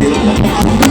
Thank you.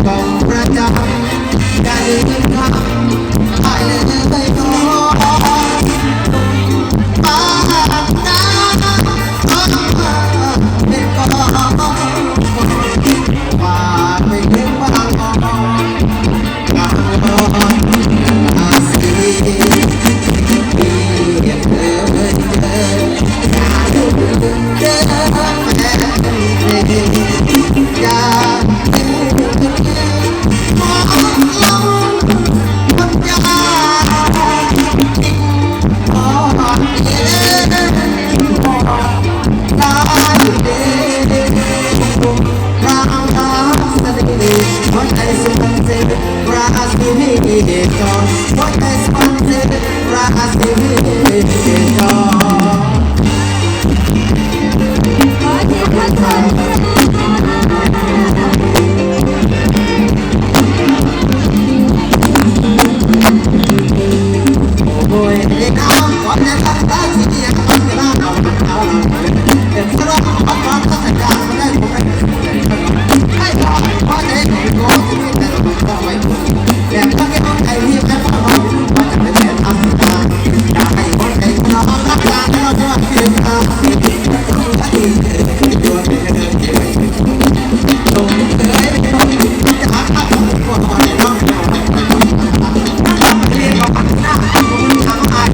นกอ รา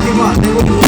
เรี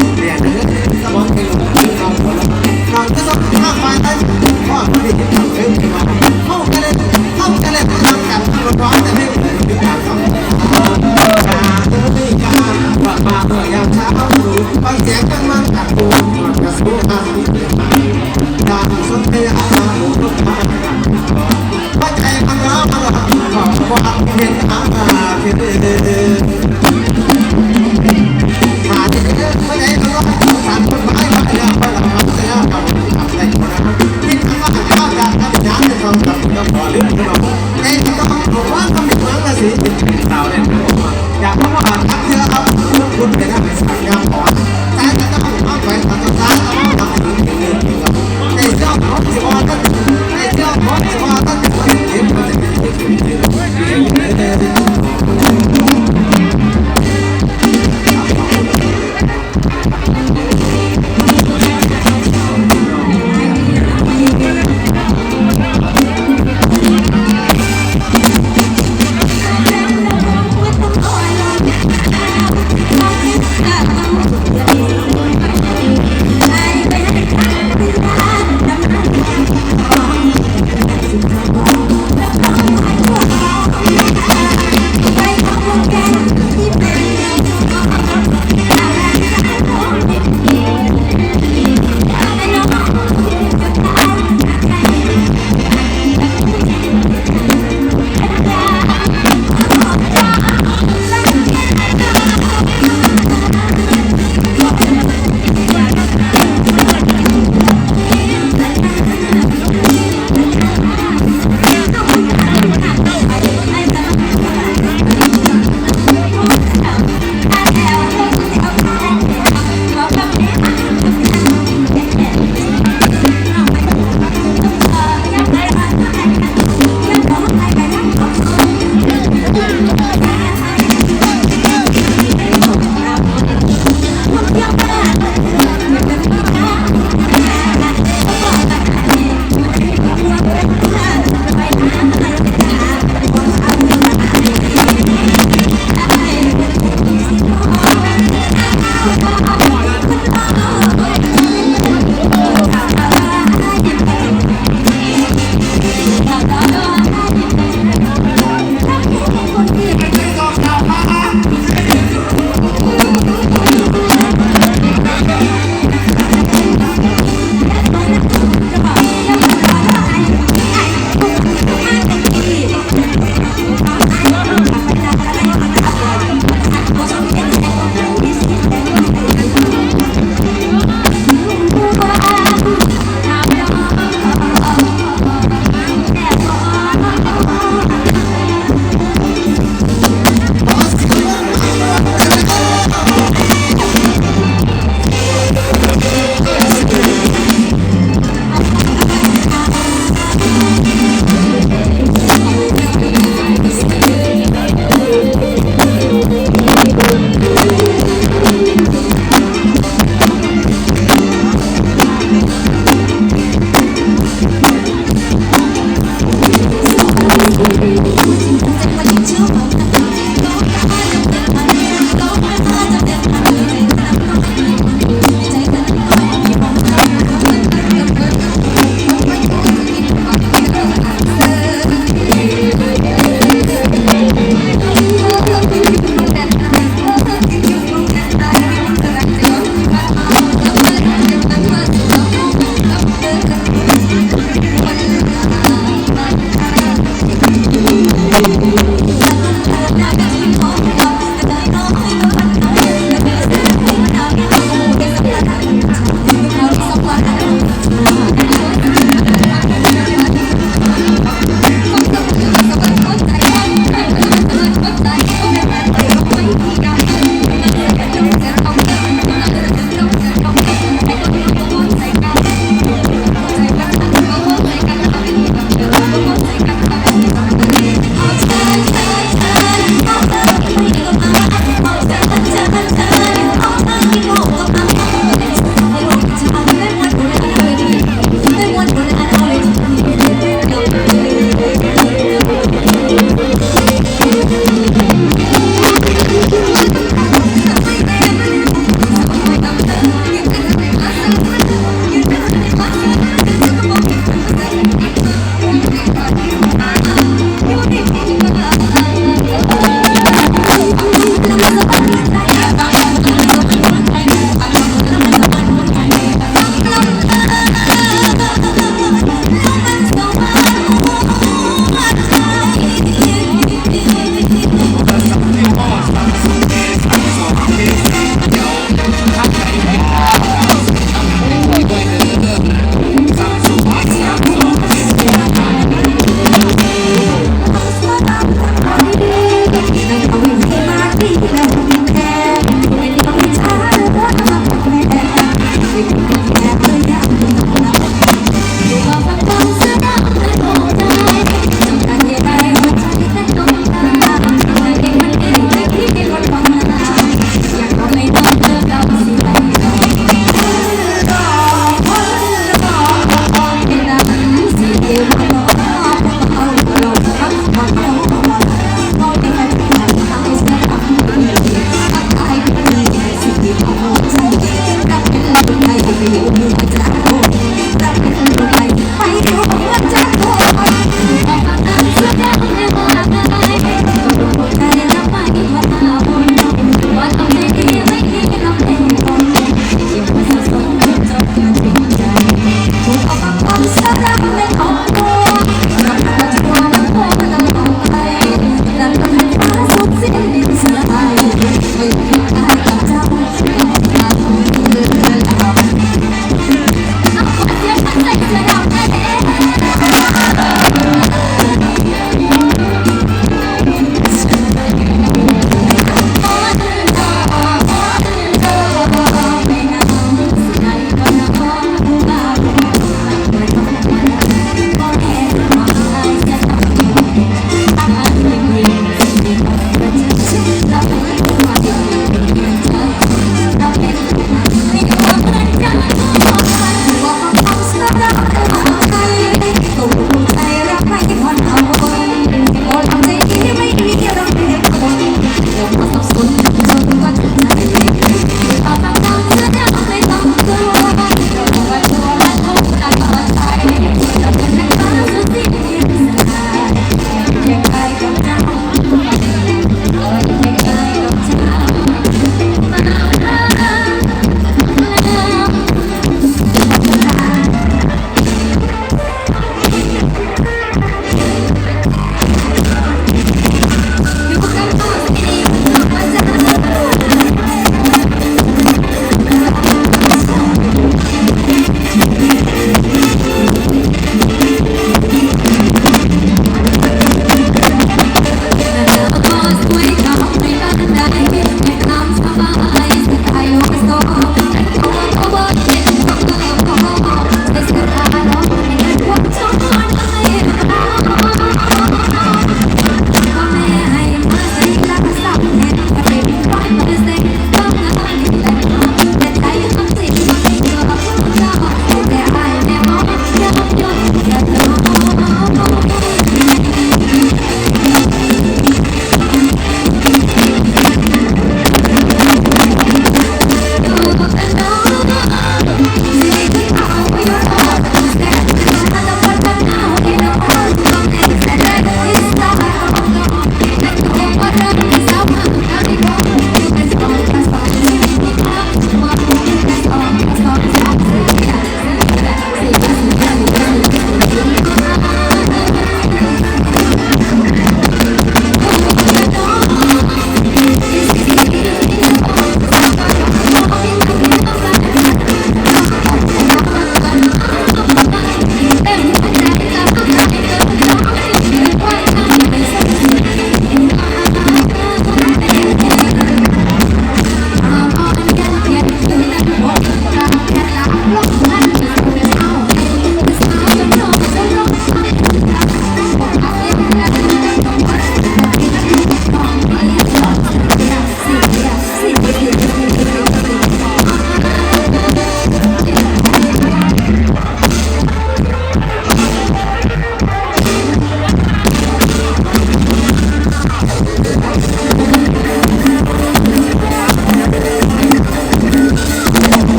you.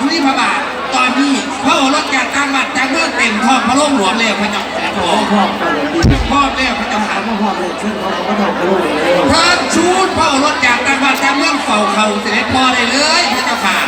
ธุริพระบาท ตอนนี้พระโอรสจากต่างบัดจากเมื่องเต็มท้องพระโลงหลวงแล้วพระเจ้าค่ะพ่อพ่อก่อนดีพ่อแล้วพระเจ้าหาพ่อพ่อเลยซึ่งเขาก็ต้องรู้เลยพระชูดพระโอรสจากต่างบัดจากเมื่องเฝ้าเขาเสด็จพ่อได้เลยพระเจ้าค่ะ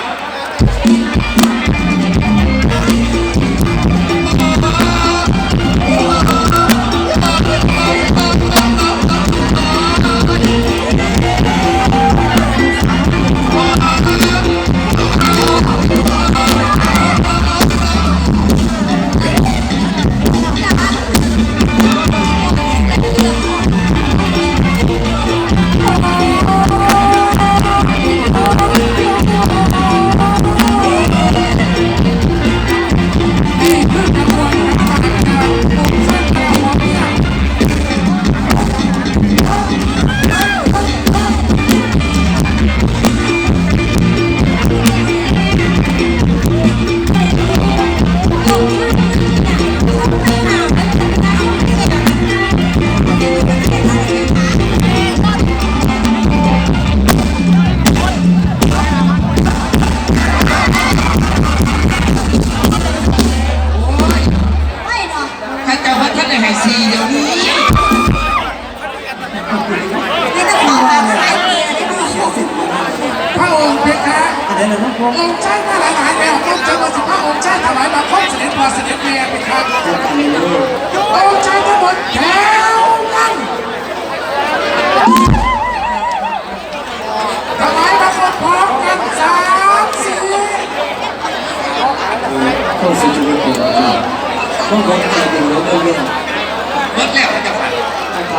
องค์ชายมาหลายหลายแล้วต้องเจอมาสิบห้าองค์ชายถวายมาครบเสด็จพอเสด็จแม่เพคะจะกันเลยองค์ชายทั้งหมดแถวนั่งถวายมาครบพร้อมกันสามสี่พ่องสิจุดเป็นพ่อคนใจดีแล้วก็เรียนหมดแล้วพระเจ้าค่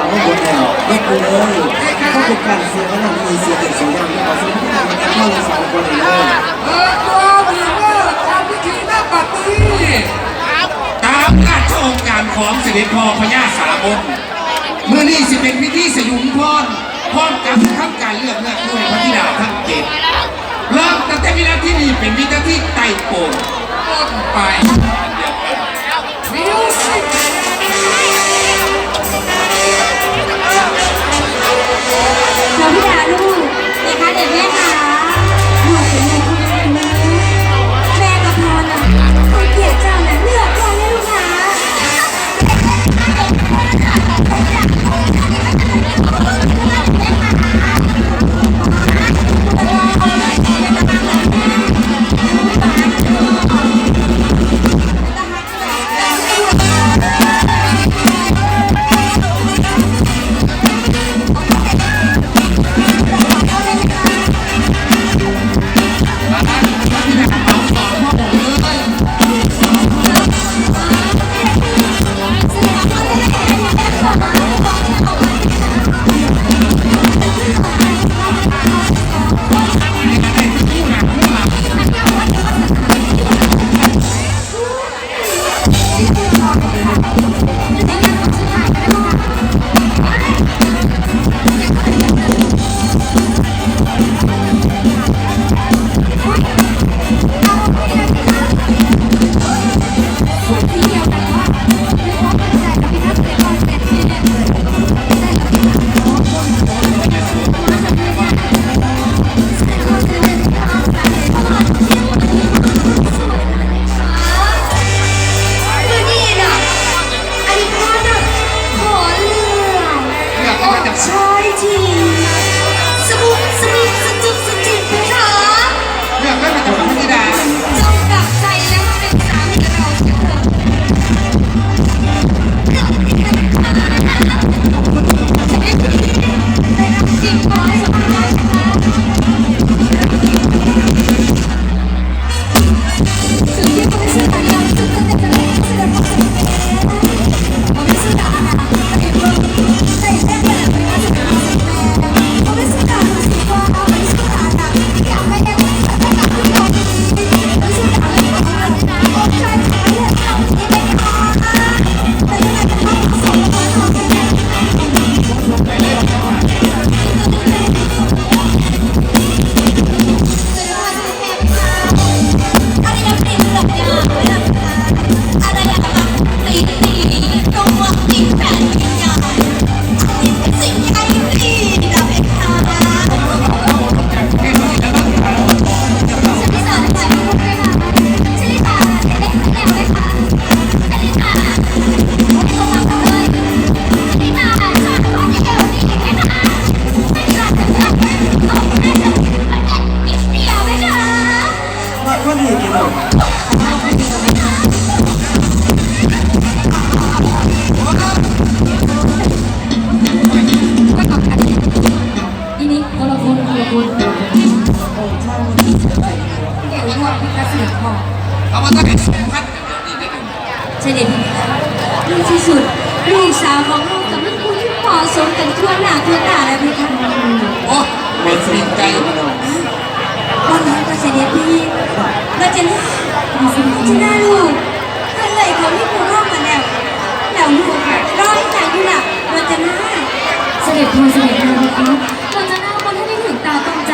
ะถามว่าหมดแล้วยกมือเลยถ้าเป็นการเสียก็ต้องมีเสียงเสียดังต่อสู้ที่ทำให้พ่อเราสองคนเลยเปิดตัววีเวอร์ทำพิธีหน้าปัดนี้ตามราชองค์การของเสด็จพ่อพญาสามนเมื่อนี้สิเป็นพิธีสยุมพรพร้อมกับทำการเลือกเลือกด้วยพระธิดาทั้งเจ็ดเริ่มตั้งแต่วินาทีนี้เป็นวินาทีไต่โปนต้นไปมิวสิก Ha ha ha!